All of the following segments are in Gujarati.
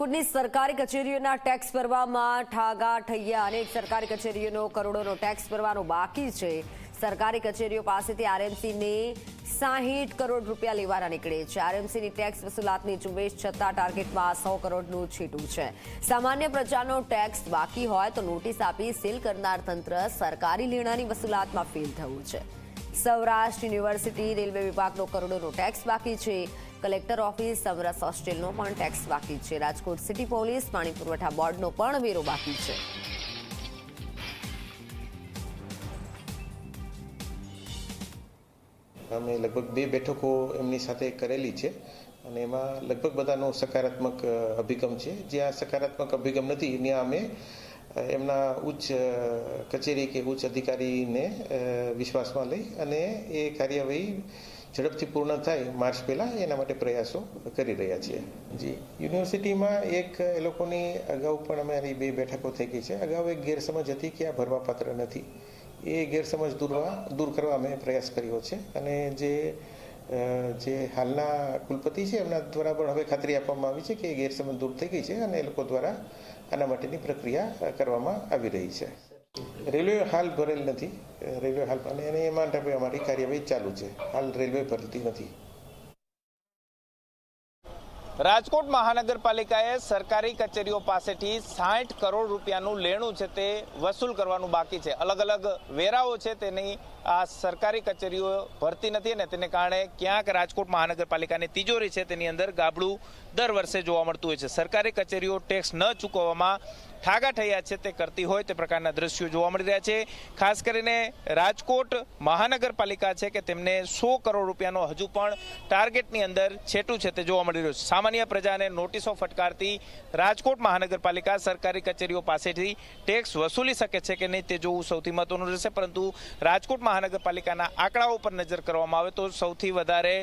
રાજકોટની સરકારી કચેરીઓના ટેક્સ ભરવામાં ઠાગા ઠૈયા અનેક સરકારી કચેરીઓનો કરોડોનો ટેક્સ ભરવાનો બાકી છે. સરકારી કચેરીઓ પાસેથી આરએમસીને સાહીઠ કરોડ રૂપિયા લેવાના નીકળે છે. આરએમસીની ટેક્સ વસૂલાતની ઝુંબેશ છતાં ટાર્ગેટમાં સો કરોડનું છીટું છે. સામાન્ય પ્રજાનો ટેક્સ બાકી હોય તો નોટિસ આપી સીલ કરનાર તંત્ર સરકારી લેણાની વસૂલાતમાં ફેલ થયું છે. સૌરાષ્ટ્ર યુનિવર્સિટી રેલવે વિભાગનો કરોડોનો ટેક્સ બાકી છે. કલેક્ટર ઓફિસ સમરસ હોસ્ટેલનો પણ ટેક્સ બાકી છે. રાજકોટ સિટી પોલીસ પાણી પુરવઠા બોર્ડનો પણ વેરો બાકી છે. અમે લગભગ બે બેઠકો એમની સાથે કરેલી છે અને એમાં લગભગ બધાનો સકારાત્મક અભિગમ છે. જ્યાં સકારાત્મક અભિગમ નથી, ત્યાં અમે એમના ઉચ્ચ કચેરી કે ઉચ્ચ અધિકારીને વિશ્વાસમાં લઈ અને એ કાર્યવાહી ઝડપથી પૂર્ણ થાય માર્ચ પહેલાં એના માટે પ્રયાસો કરી રહ્યા છીએ. જી. યુનિવર્સિટીમાં એક, એ લોકોની અગાઉ પણ અમારી બે બેઠકો થઈ ગઈ છે. અગાઉ એક ગેરસમજ હતી કે આ ભરવાપાત્ર નથી. એ ગેરસમજ દૂરવા, દૂર કરવા અમે પ્રયાસ કર્યો છે અને જે જે હાલના કુલપતિ છે એમના દ્વારા પણ હવે ખાતરી આપવામાં આવી છે કે એ ગેરસમજ દૂર થઈ ગઈ છે અને એ લોકો દ્વારા આના માટેની પ્રક્રિયા કરવામાં આવી રહી છે. રેલવે હાલ ભરેલ નથી. રેલવે હાલ અને એ માટે અમારી કાર્યવાહી ચાલુ છે. હાલ રેલવે ભરતી નથી. રાજકોટ મહાનગરપાલિકાએ સરકારી કચેરીઓ પાસેથી સાઠ કરોડ રૂપિયાનું લેણું છે તે વસૂલ કરવાનું બાકી છે. અલગ અલગ વેરાઓ છે તેની આ સરકારી કચેરીઓ ભરતી નથી અને તેને કારણે ક્યાંક રાજકોટ મહાનગરપાલિકાની તિજોરી છે તેની અંદર ગાબડું દર વર્ષે જોવા મળતું હોય છે. સરકારી કચેરીઓ ટેક્સ ન ચૂકવવામાં ઠાગા ઠૈયા છે તે કરતી હોય તે પ્રકારના દ્રશ્યો જોવા મળી રહ્યા છે. ખાસ કરીને રાજકોટ મહાનગરપાલિકા છે કે તેમને સો કરોડ રૂપિયાનો હજુ પણ ટાર્ગેટની અંદર છેટું છે તે જોવા મળી રહ્યું છે. સામાન્ય પ્રજાને નોટિસો ફટકારતી રાજકોટ મહાનગરપાલિકા સરકારી કચેરીઓ પાસેથી ટેક્સ વસૂલી શકે છે કે નહીં તે જોવું સૌથી મહત્વનું રહેશે. પરંતુ રાજકોટ મહાનગરપાલિકાના આંકડાઓ પર નજર કરવામાં આવે તો સૌથી વધારે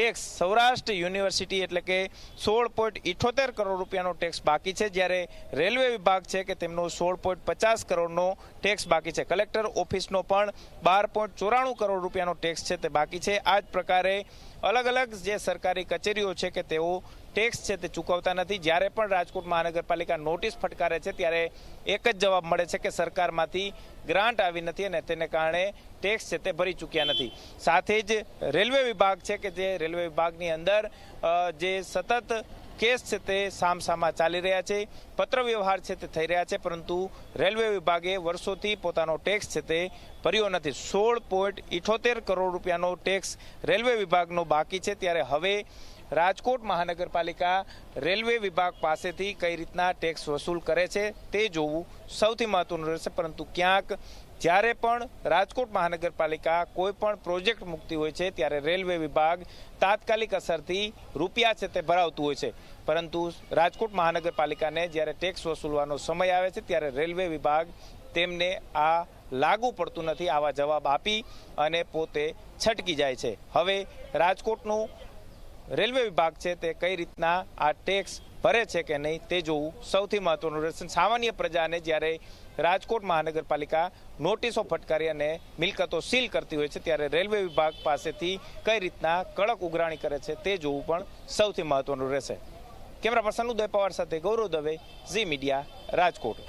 ટેક્સ સૌરાષ્ટ્ર યુનિવર્સિટી એટલે કે સોળ પોઈન્ટ ઇઠોતેર કરોડ રૂપિયાનો ટેક્સ બાકી છે, જ્યારે રેલવે વિભાગ છે કે તેમનો સોળ પોઈન્ટ પચાસ કરોડનો ટેક્સ બાકી છે. કલેક્ટર ઓફિસનો પણ બાર પોઈન્ટ ચોરાણું કરોડ રૂપિયાનો ટેક્સ છે તે બાકી છે. આ જ પ્રકારે અલગ અલગ જે સરકારી કચેરીઓ છે કે તેઓ ટેક્સ છે તે ચૂકવતા નથી. જ્યારે પણ રાજકોટ મહાનગરપાલિકા નોટિસ ફટકારે છે, ત્યારે એક જ જવાબ મળે છે કે સરકારમાંથી ગ્રાન્ટ આવી નથી અને તેને કારણે ટેક્સ છે તે ભરી ચૂક્યા નથી. સાથે જ રેલવે વિભાગ છે કે જે રેલવે વિભાગની અંદર જે સતત કેસ છે તે સામસામા ચાલી રહ્યા છે પત્ર વ્યવહાર છે તે થઈ રહ્યા છે, પરંતુ રેલવે વિભાગે વર્ષોથી પોતાનો ટેક્સ છે તે ભર્યો નથી. સોળ પોઈન્ટ ઇઠોતેર કરોડ રૂપિયાનો ટેક્સ રેલવે વિભાગનો બાકી છે. ત્યારે હવે રાજકોટ મહાનગરપાલિકા રેલવે વિભાગ પાસેથી કઈ રીતના ટેક્સ વસૂલ કરે છે તે જોવું સૌથી મહત્વનું રહેશે. પરંતુ ક્યાંક જ્યારે પણ રાજકોટ મહાનગરપાલિકા કોઈ પણ પ્રોજેક્ટ મૂકતી હોય છે, ત્યારે રેલવે વિભાગ તાત્કાલિક અસરથી રૂપિયા છે તે ભરાવતું હોય છે. પરંતુ રાજકોટ મહાનગરપાલિકાને જ્યારે ટેક્સ વસૂલવાનો સમય આવે છે, ત્યારે રેલવે વિભાગ તેમને આ લાગુ પડતું નથી, આવા જવાબ આપી અને પોતે છટકી જાય છે. હવે રાજકોટનું રેલવે વિભાગ છે તે કઈ રીતના આ ટેક્સ ભરે છે કે નહીં તે જોવું સૌથી મહત્વનું રહેશે. સામાન્ય પ્રજાને જ્યારે રાજકોટ મહાનગરપાલિકા નોટિસો ફટકારી અને મિલકતો સીલ કરતી હોય છે, ત્યારે રેલવે વિભાગ પાસેથી કઈ રીતના કડક ઉઘરાણી કરે છે તે જોવું પણ સૌથી મહત્વનું રહેશે. કેમેરા પર્સન ઉદય પવાર સાથે ગૌરવ દવે, ઝી મીડિયા, રાજકોટ.